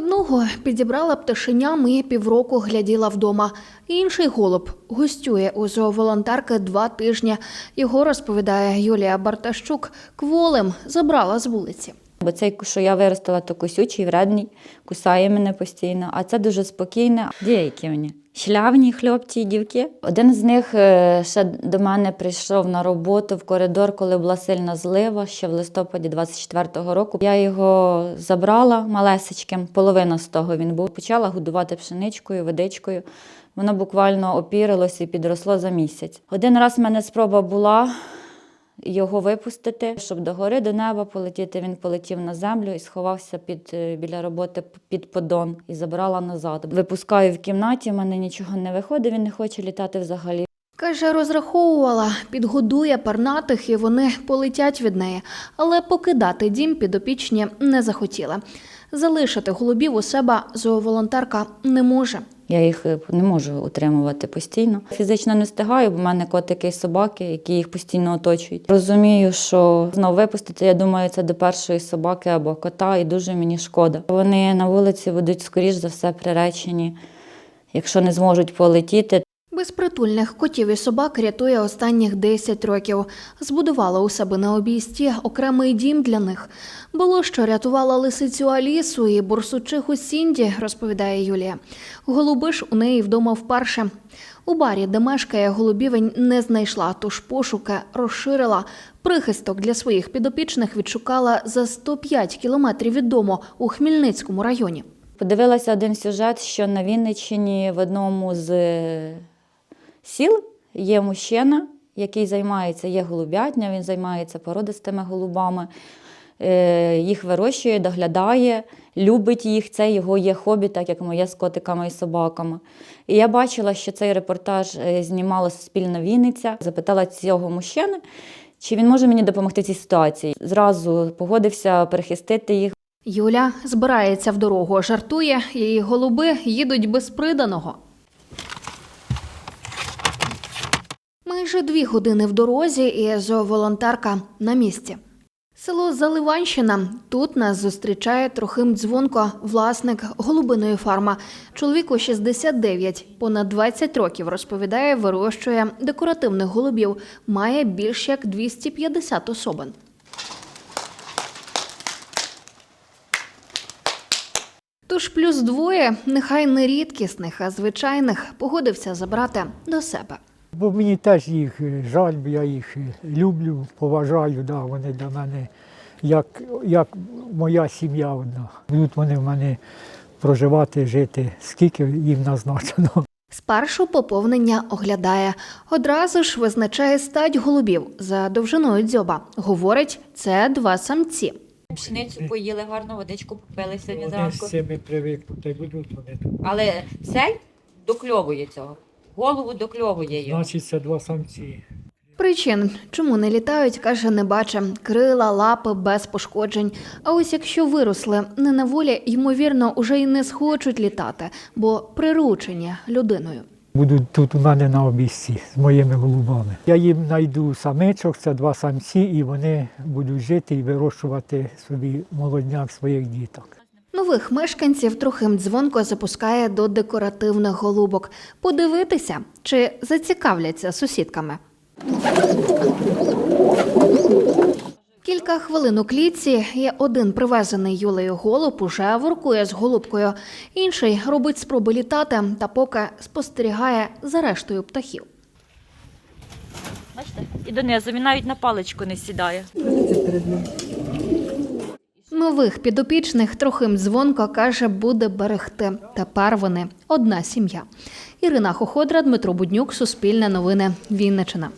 Одного підібрала пташеням і півроку гляділа вдома. Інший голуб гостює у зооволонтарки два тижні. Його розповідає Юлія Бартащук. Кволем забрала з вулиці. Бо цей, що я виростила, то кусючий, вредний, кусає мене постійно, а це дуже спокійне. Деякі вони. Шлявні хлопці і дівки. Один з них е, ще до мене прийшов на роботу в коридор, коли була сильна злива, ще в листопаді 24-го року. Я його забрала малесечким, половина з того він був. Почала годувати пшеничкою, водичкою. Воно буквально опірилось і підросло за місяць. Один раз в мене спроба була його випустити, щоб до гори, до неба полетіти. Він полетів на землю і сховався під, е, біля роботи під подон і забрала назад. Випускаю в кімнаті, в мене нічого не виходить, він не хоче літати взагалі. Каже, розраховувала, підгодує пернатих і вони полетять від неї. Але покидати дім підопічні не захотіла. Залишити голубів у себе зооволонтерка не може. Я їх е, не можу утримувати постійно. Фізично не встигаю, бо в мене котики і собаки, які їх постійно оточують. Розумію, що знову випустити, я думаю, це до першої собаки або кота, і дуже мені шкода. Вони на вулиці будуть, скоріш за все, приречені. Якщо не зможуть полетіти, Безпритульних котів і собак рятує останніх 10 років. Збудувала у себе на обійсті окремий дім для них. Було що рятувала лисицю Алісу і бурсучиху Сінді, розповідає Юлія. Голуби ж у неї вдома вперше. У барі, де мешкає голубівень, не знайшла, тож пошуки розширила. Прихисток для своїх підопічних відшукала за 105 кілометрів від дому у Хмільницькому районі. Подивилася один сюжет, що на Вінниччині в одному з е, сіл є мужчина, який займається, є голубятня, він займається породистими голубами, е, їх вирощує, доглядає, любить їх. Це його є хобі, так як моє з котиками і собаками. І я бачила, що цей репортаж е, знімала Суспільна Вінниця. Запитала цього мужчини, чи він може мені допомогти цій ситуації. Зразу погодився перехистити їх. Юля збирається в дорогу, жартує, її голуби їдуть без приданого. Майже дві години в дорозі і зооволонтерка на місці. Село Заливанщина. Тут нас зустрічає Трохим Дзвонко, власник голубиної фарма. Чоловіку 69, понад 20 років розповідає, вирощує декоративних голубів. Має більш як 250 особин. Тож плюс двоє, нехай не рідкісних, а звичайних, погодився забрати до себе. Бо мені теж їх е, жаль, бо я їх е, люблю, поважаю, да, вони для мене як, як моя сім'я одна. Будуть вони в мене проживати, жити, скільки їм назначено. Спершу поповнення оглядає. Одразу ж визначає стать голубів за довжиною дзьоба. Говорить, це два самці. Пшеницю поїли, гарно водичку попили сьогодні Вони з цими привикнуть, та й будуть вони тут. Але цей докльовує цього. Голову докльовує його. Значить, це два самці. Причин, чому не літають, каже, не бачить. Крила, лапи без пошкоджень. А ось якщо виросли не на волі, ймовірно, уже й не схочуть літати, бо приручені людиною. Будуть тут у мене на обійсці з моїми голубами. Я їм знайду самичок, це два самці, і вони будуть жити і вирощувати собі молодняк своїх діток. Нових мешканців Трохим дзвонко запускає до декоративних голубок. Подивитися, чи зацікавляться сусідками. Кілька хвилин у клітці є один привезений Юлею голуб уже воркує з голубкою. Інший робить спроби літати та поки спостерігає за рештою птахів. Бачите? І донизу він навіть на паличку не сідає. Нових підопічних Трохим дзвонко каже, буде берегти. Тепер вони одна сім'я. Ірина Хоходра, Дмитро Буднюк, Суспільне новини, Вінничина.